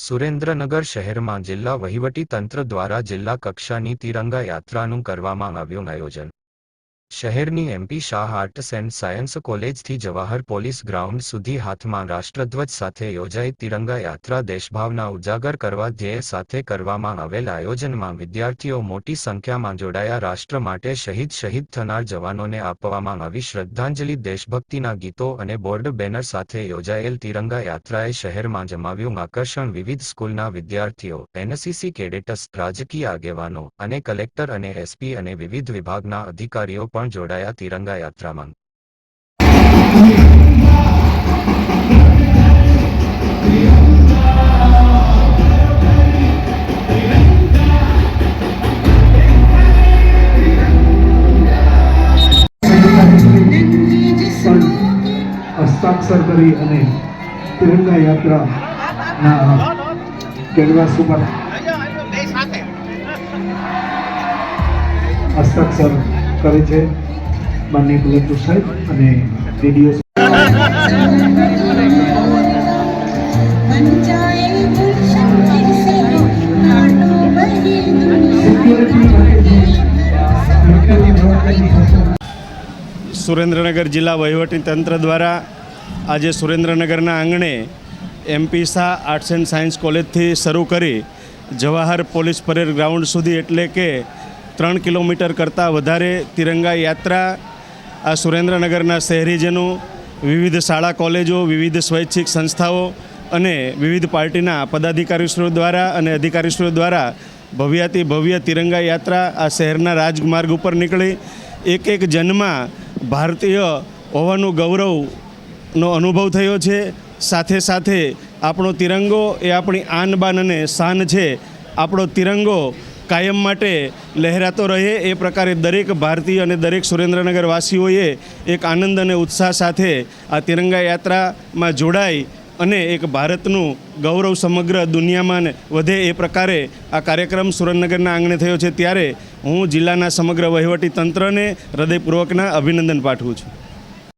સુરેન્દ્રનગર શહેરમાં જિલ્લા વહીવટી તંત્ર દ્વારા જિલ્લા કક્ષાની તિરંગા યાત્રાનું કરવામાં આવ્યું આયોજન. શહેરની MP Shah arts and science કોલેજથી Jawahar police ground સુધી હાથમાં રાષ્ટ્રધ્વજ સાથે યોજાઈ તિરંગા યાત્રા દેશભાવના ઉજાગર કરવા ધ્યેય સાથે કરવામાં આવેલ આયોજનમાં વિદ્યાર્થીઓ મોટી સંખ્યામાં જોડાયા. રાષ્ટ્ર માટે શહીદ શહીદ થનાર જવાનોને આપવામાં આવી શ્રદ્ધાંજલિ. દેશભક્તિના ગીતો અને બોર્ડ બેનર સાથે યોજાયેલ તિરંગા યાત્રાએ શહેરમાં જમાવ્યું આકર્ષણ. વિવિધ સ્કૂલના વિદ્યાર્થીઓ, એનસીસી કેડેટસ, રાજકીય આગેવાનો અને કલેક્ટર અને એસપી અને વિવિધ વિભાગના અધિકારીઓ પણ જોડાયા તિરંગા યાત્રામાં. હસ્તાક્ષર કરી અને તિરંગા યાત્રાના કેનવાસ ઉપર હસ્તાક્ષર કરે છે બંને કલેક્ટર સાહેબ અને ડીડીઓ સુરેન્દ્રનગર જિલ્લા વહીવટી તંત્ર દ્વારા આજે સુરેન્દ્રનગરના આંગણે એમપીસા શાહ આર્ટ્સ એન્ડ સાયન્સ કોલેજથી શરૂ કરી જવાહર પોલીસ પરેડ ગ્રાઉન્ડ સુધી એટલે કે ત્રણ કિલોમીટર કરતાં વધારે તિરંગા યાત્રા આ સુરેન્દ્રનગરના શહેરીજનો, વિવિધ શાળા કોલેજો, વિવિધ સ્વૈચ્છિક સંસ્થાઓ અને વિવિધ પાર્ટીના પદાધિકારીશ્રીઓ દ્વારા અને અધિકારીશ્રીઓ દ્વારા ભવ્યાતિ ભવ્ય તિરંગા યાત્રા આ શહેરના રાજમાર્ગ ઉપર નીકળી. એક એક જન્મમાં ભારતીય હોવાનું ગૌરવનો અનુભવ થયો છે. સાથે સાથે આપણો તિરંગો એ આપણી આન બાન અને શાન છે. આપણો તિરંગો કાયમ માટે લહેરાતો રહે એ પ્રકારે દરેક ભારતીય અને દરેક સુરેન્દ્રનગરવાસીઓએ એક આનંદ અને ઉત્સાહ સાથે આ તિરંગા યાત્રામાં જોડાઈ અને એક ભારતનું ગૌરવ સમગ્ર દુનિયામાં વધે એ પ્રકારે આ કાર્યક્રમ સુરેન્દ્રનગરના આંગણે થયો છે. ત્યારે હું જિલ્લાના સમગ્ર વહીવટી તંત્રને હૃદયપૂર્વકના અભિનંદન પાઠવું છું.